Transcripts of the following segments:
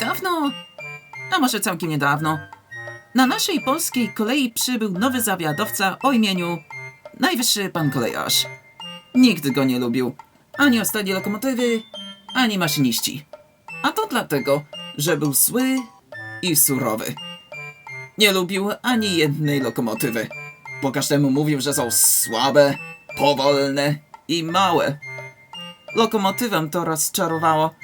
Dawno, a może całkiem niedawno, na naszej polskiej kolei przybył nowy zawiadowca o imieniu Najwyższy Pan Kolejarz. Nikt go nie lubił. Ani ostatnie lokomotywy, ani maszyniści. A to dlatego, że był zły i surowy. Nie lubił ani jednej lokomotywy. Po każdemu mówił, że są słabe, powolne i małe. Lokomotywę to rozczarowało,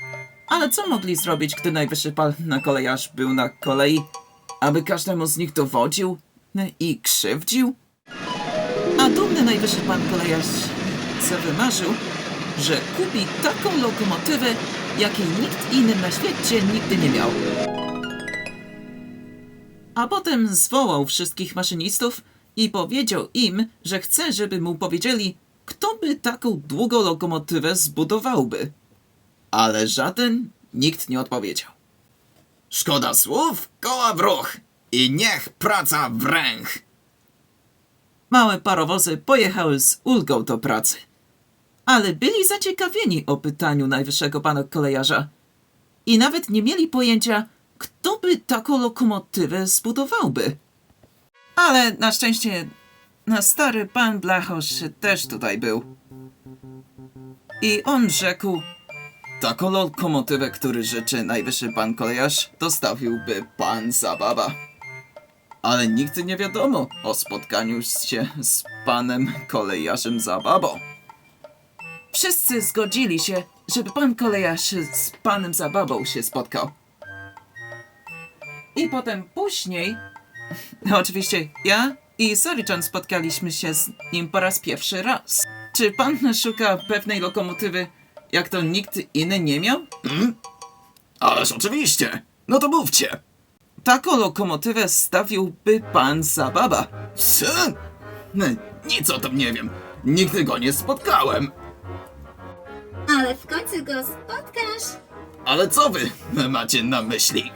ale co mogli zrobić, gdy najwyższy pan na kolejarz był na kolei, aby każdemu z nich dowodził i krzywdził? A dumny najwyższy pan kolejarz se wymarzył, że kupi taką lokomotywę, jakiej nikt inny na świecie nigdy nie miał. A potem zwołał wszystkich maszynistów i powiedział im, że chce, żeby mu powiedzieli, kto by taką długą lokomotywę zbudowałby. Ale żaden nikt nie odpowiedział. Szkoda słów, koła w ruch i niech praca wręch. Małe parowozy pojechały z ulgą do pracy. Ale byli zaciekawieni o pytaniu najwyższego pana kolejarza. I nawet nie mieli pojęcia, kto by taką lokomotywę zbudowałby. Ale na szczęście na stary pan Blachosz też tutaj był. I on rzekł, taką lokomotywę, który życzy najwyższy pan kolejarz, dostawiłby pan Zababa. Ale nigdy nie wiadomo o spotkaniu się z panem kolejarzem Zababą. Wszyscy zgodzili się, żeby pan kolejarz z panem Zababą się spotkał. I potem później, oczywiście ja i Sarichan spotkaliśmy się z nim po raz pierwszy raz. Czy pan szuka pewnej lokomotywy, jak to nikt inny nie miał? Ależ oczywiście. No to mówcie. Taką lokomotywę stawiłby pan Zababa. Syn? No, Nic o tym nie wiem. Nigdy go nie spotkałem. Ale w końcu go spotkasz. Ale co wy macie na myśli?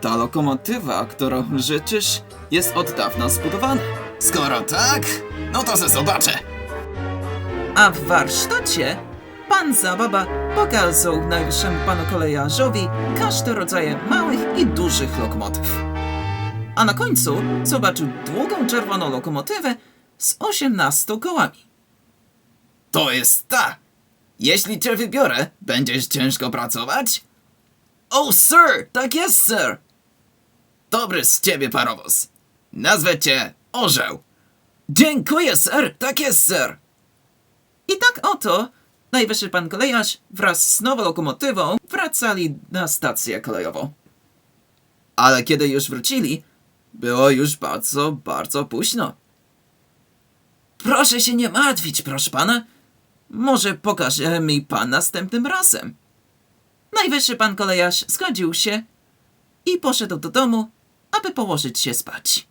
Ta lokomotywa, którą życzysz, jest od dawna zbudowana. Skoro tak, no to se zobaczę. A w warsztacie pan Zababa pokazał najwyższemu panu kolejarzowi każde rodzaje małych i dużych lokomotyw. A na końcu zobaczył długą czerwoną lokomotywę z 18 kołami. To jest ta. Jeśli cię wybiorę, będziesz ciężko pracować? Oh, sir! Tak jest, sir! Dobry z ciebie parowóz. Nazwę cię Orzeł. Dziękuję, sir! Tak jest, sir! I tak oto najwyższy pan kolejarz wraz z nową lokomotywą wracali na stację kolejową. Ale kiedy już wrócili, było już bardzo, bardzo późno. Proszę się nie martwić, proszę pana. Może pokaże mi pan następnym razem. Najwyższy pan kolejarz zgodził się i poszedł do domu, aby położyć się spać.